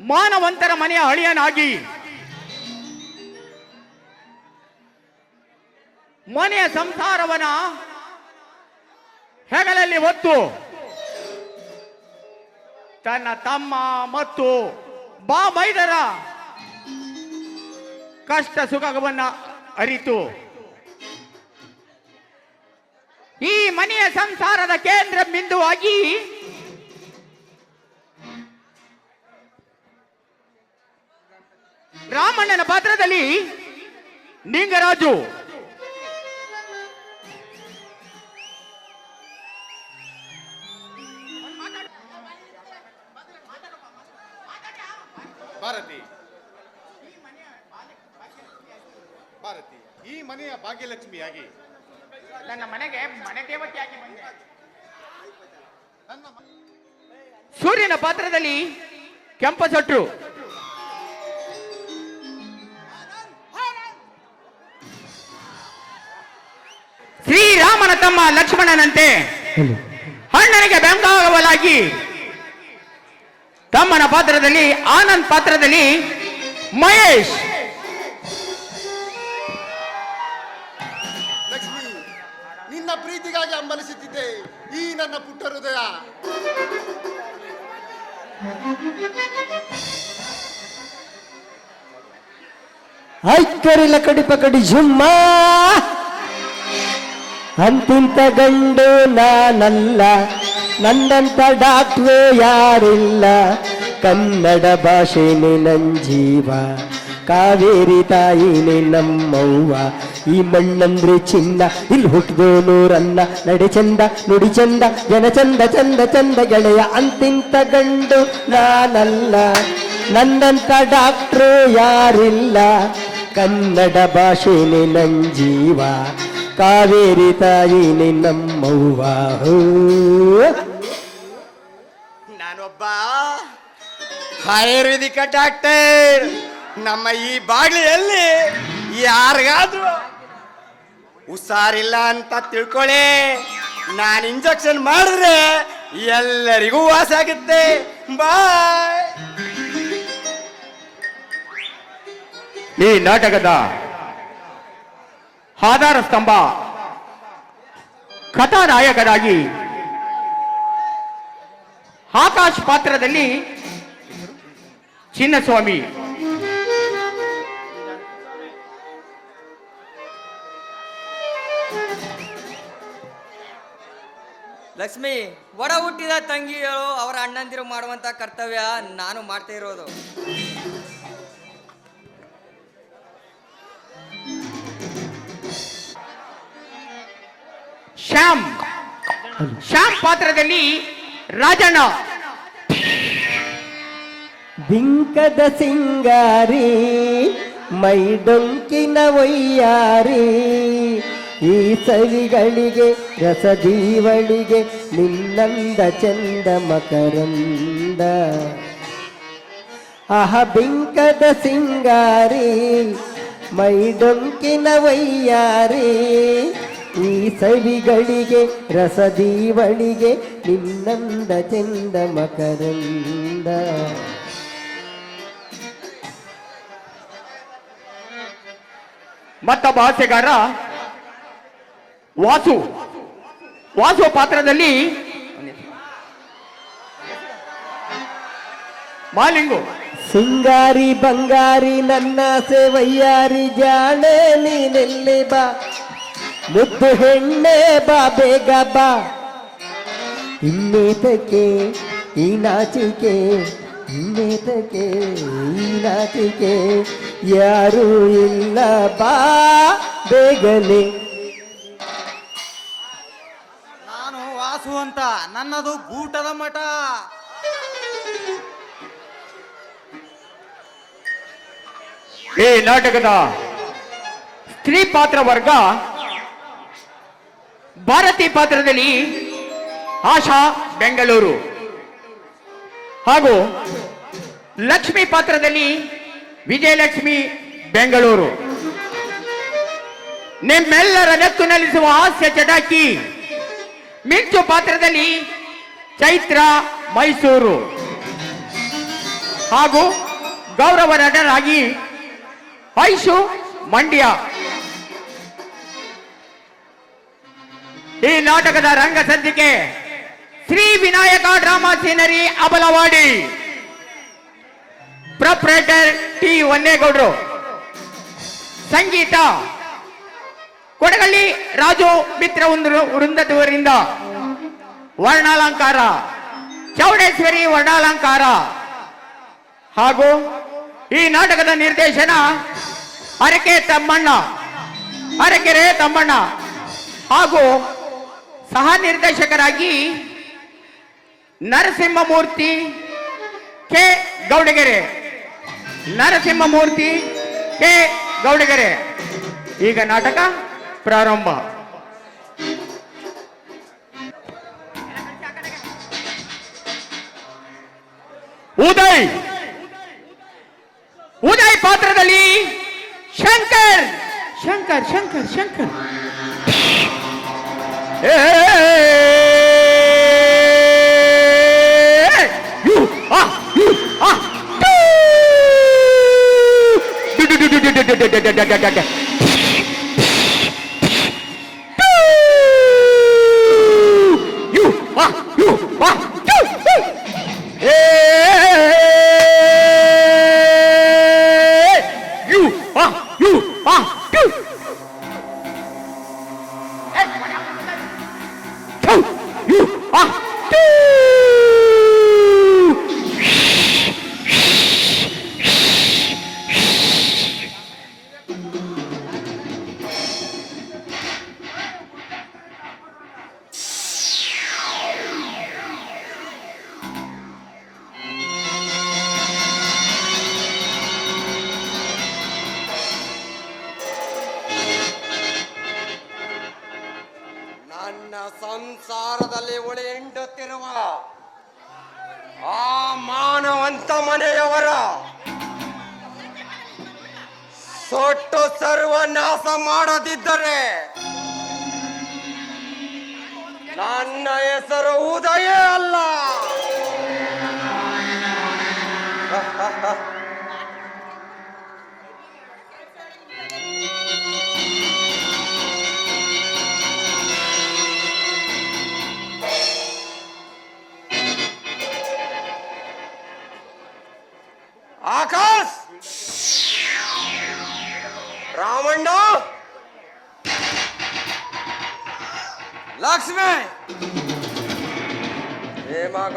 ಮಾನವಂತರ ಮನೆಯ ಅಳಿಯನಾಗಿ ಮನೆಯ ಸಂಸಾರವನ ಹೆಗಲಲ್ಲಿ ಹೊತ್ತು ತನ್ನ ತಮ್ಮ ಮತ್ತು ಬಾ ಮೈದರ ಕಷ್ಟ ಸುಖವನ್ನ ಅರಿತು. ಈ ಮನೆಯ ಸಂಸಾರದ ಕೇಂದ್ರ ಬಿಂದುವಾಗಿ ರಾಮಣ್ಣನ ಪಾತ್ರದಲ್ಲಿ ನಿಂಗರಾಜು. ಭಾರತಿ. ಭಾರತಿ ಈ ಮನೆಯ ಭಾಗ್ಯಲಕ್ಷ್ಮಿಯಾಗಿ. ನನ್ನ ಮನೆಗೆ ಮನೆ ದೇವತೆಯಾಗಿ ಬಂದೆ. ಸೂರ್ಯನ ಪಾತ್ರದಲ್ಲಿ ಕೆಂಪಸೊಟ್ರು. ಶ್ರೀರಾಮನ ತಮ್ಮ ಲಕ್ಷ್ಮಣನಂತೆ ಅಣ್ಣನಿಗೆ ಬೆಂಗಾವಲಾಗಿ ತಮ್ಮನ ಪಾತ್ರದಲ್ಲಿ ಆನಂದ್ ಪಾತ್ರದಲ್ಲಿ ಮಹೇಶ್. ಲಕ್ಷ್ಮಿ ನಿನ್ನ ಪ್ರೀತಿಗಾಗಿ ಅಂಬಲಿಸುತ್ತಿದ್ದೆ. ಈ ನನ್ನ ಪುಟ್ಟ ಹೃದಯ. ಐಕ್ಕರಿಲ ಕಡಿಪ ಕಡಿ ಜುಮ್ಮ. ಅಂತಿಂತ ಗಂಡು ನಾನಲ್ಲ, ನನ್ನಂತ ಡಾಕ್ಟ್ರು ಯಾರಿಲ್ಲ. ಕನ್ನಡ ಭಾಷೆನೇ ನನ್ನ ಜೀವ, ಕಾವೇರಿ ತಾಯಿನೇ ನಮ್ಮವ್ವ ಈ ಮಣ್ಣಂದ್ರೆ ಚಿನ್ನ ಇಲ್ಲಿ ಹುಟ್ಟಿದೋನು ರನ್ನ ನಡೆ ಚಂದ, ನುಡಿ ಚಂದ, ಜನ ಚಂದ ಚಂದ ಚಂದ ಗೆಳೆಯ ಅಂತಿಂತ ಗಂಡು ನಾನಲ್ಲ, ನನ್ನಂತ ಡಾಕ್ಟ್ರು ಯಾರಿಲ್ಲ. ಕನ್ನಡ ಭಾಷೆನೇ ನಂಜೀವ ಜೀವ ಕಾವೇರಿ ತಾಯಿ ನಿನ್ನಮ್ಮವ್ವ. ಹೋ. ನಾನೊಬ್ಬ ಆಯುರ್ವೇದಿಕ ಡಾಕ್ಟರ್. ನಮ್ಮ ಈ ಬಾಗಿಲಲ್ಲಿ ಯಾರಿಗಾದ್ರೂ ಹುಷಾರಿಲ್ಲ ಅಂತ ತಿಳ್ಕೊಳ್ಳಿ ನಾನು ಇಂಜೆಕ್ಷನ್ ಮಾಡಿದ್ರೆ ಎಲ್ಲರಿಗೂ ವಾಸ ಆಗುತ್ತೆ. ಬಾಯ್ ಈ ನಾಟಕದ ಆಧಾರ ಸ್ತಂಭ. ಕಥಾನಾಯಕರಾಗಿ ಆಕಾಶ್ ಪಾತ್ರದಲ್ಲಿ ಚಿನ್ನಸ್ವಾಮಿ. ಲಕ್ಷ್ಮಿ ಒಡ ಹುಟ್ಟಿದ ತಂಗಿಗಳು ಅವರ ಅಣ್ಣಂದಿರು ಮಾಡುವಂತ ಕರ್ತವ್ಯ ನಾನು ಮಾಡ್ತಾ ಇರೋದು. ಶ್ಯಾಮ್. ಶ್ಯಾಮ್ ಪಾತ್ರದಲ್ಲಿ ರಾಜಣ್ಣ. ಬಿಂಕದ ಸಿಂಗಾರಿ ಮೈ ಡೊಂಕಿನ ಒಯ್ಯಾರಿ ಈ ಸವಿಗಳಿಗೆ ರಸದೀವಳಿಗೆ ನಿನ್ನಂದ ಚಂದ ಮಕರಂದ. ಅಹ ಬಿಂಕದ ಸಿಂಗಾರಿ ಮೈ ಡೊಂಕಿನ ವಯ್ಯಾರಿ ಈ ಸವಿಗಳಿಗೆ ರಸದೀವಳಿಗೆ ನಿನ್ನಂದ ಚಂದ ಮಕರಂದ. ಮತ್ತೊಬ್ಬ ಭಾಷೆಗಾರ ವಾಸು ವಾಸು ಪಾತ್ರದಲ್ಲಿ ಮಾಲಿಂಗು. ಸಿಂಗಾರಿ ಬಂಗಾರಿ ನನ್ನ ಸೇವಯ್ಯಾರಿ ಜಾಣೆ ನೀನೆಲ್ಲಿ ಬಾ. ಮುದ್ದು ಹೆಣ್ಣೆ ಬಾ ಬೇಗ ಬಾ. ಇನ್ನೇತಕ್ಕೆ ಈ ನಾಚಿಕೆ ಇನ್ನೇತಕ್ಕೆ ಈ ನಾಚಿಕೆ ಯಾರೂ ಇಲ್ಲ ಬಾ ಬೇಗನೆ. ನಾನು ವಾಸು ಅಂತ ನನ್ನದು ಗೂಟದ ಮಠ. ಈ ನಾಟಕದ ಸ್ತ್ರೀ ಪಾತ್ರ ವರ್ಗ ಭಾರತಿ ಪಾತ್ರದಲ್ಲಿ ಆಶಾ ಬೆಂಗಳೂರು. ಹಾಗೂ ಲಕ್ಷ್ಮಿ ಪಾತ್ರದಲ್ಲಿ ವಿಜಯಲಕ್ಷ್ಮಿ ಬೆಂಗಳೂರು. ನಿಮ್ಮೆಲ್ಲರ ನೆತ್ತು ನಲಿಸುವ ಹಾಸ್ಯ ಚಟಾಕಿ ಮಿಂಚು ಪಾತ್ರದಲ್ಲಿ ಚೈತ್ರ ಮೈಸೂರು. ಹಾಗೂ ಗೌರವ ನಟರಾಗಿ ಐಶು ಮಂಡ್ಯ. ಈ ನಾಟಕದ ರಂಗ ಸಂಚಿಕೆ Shri Vinayaka drama scenery Abalavadi. Proprietor T ವನ್ನೇಗೌಡರು ಸಂಗೀತ ಕೊಡಗಳ್ಳಿ ರಾಜು ಮಿತ್ರ ವೃಂದದವರಿಂದ. ವರ್ಣಾಲಂಕಾರ, ಚೌಡೇಶ್ವರಿ ವರ್ಣಾಲಂಕಾರ. ಹಾಗೂ ಈ ನಾಟಕದ ನಿರ್ದೇಶನ ಅರಕೆ ತಮ್ಮಣ್ಣ, ಅರಕೆರೆ ತಮ್ಮಣ್ಣ ಹಾಗೂ ಸಹ ನಿರ್ದೇಶಕರಾಗಿ ನರಸಿಂಹಮೂರ್ತಿ ಕೆ. ಗೌಡಗೆರೆ. ನರಸಿಂಹಮೂರ್ತಿ ಕೆ. ಗೌಡಗೆರೆ. ಈಗ ನಾಟಕ ಪ್ರಾರಂಭ. ಉದಯ್. ಉದಯ್ ಪಾತ್ರದಲ್ಲಿ ಶಂಕರ್. ಶಂಕರ್ ಶಂಕರ್ ಶಂಕರ್. Hey! ಆ ಮಾನವಂತ ಮನೆಯವರ ಸೊಟ್ಟು ಸರ್ವನಾಶ ಮಾಡದಿದ್ದರೆ ನನ್ನ ಹೆಸರು ಉದಯ ಅಲ್ಲ. आकाश! रावण लक्ष्मी! हे माँ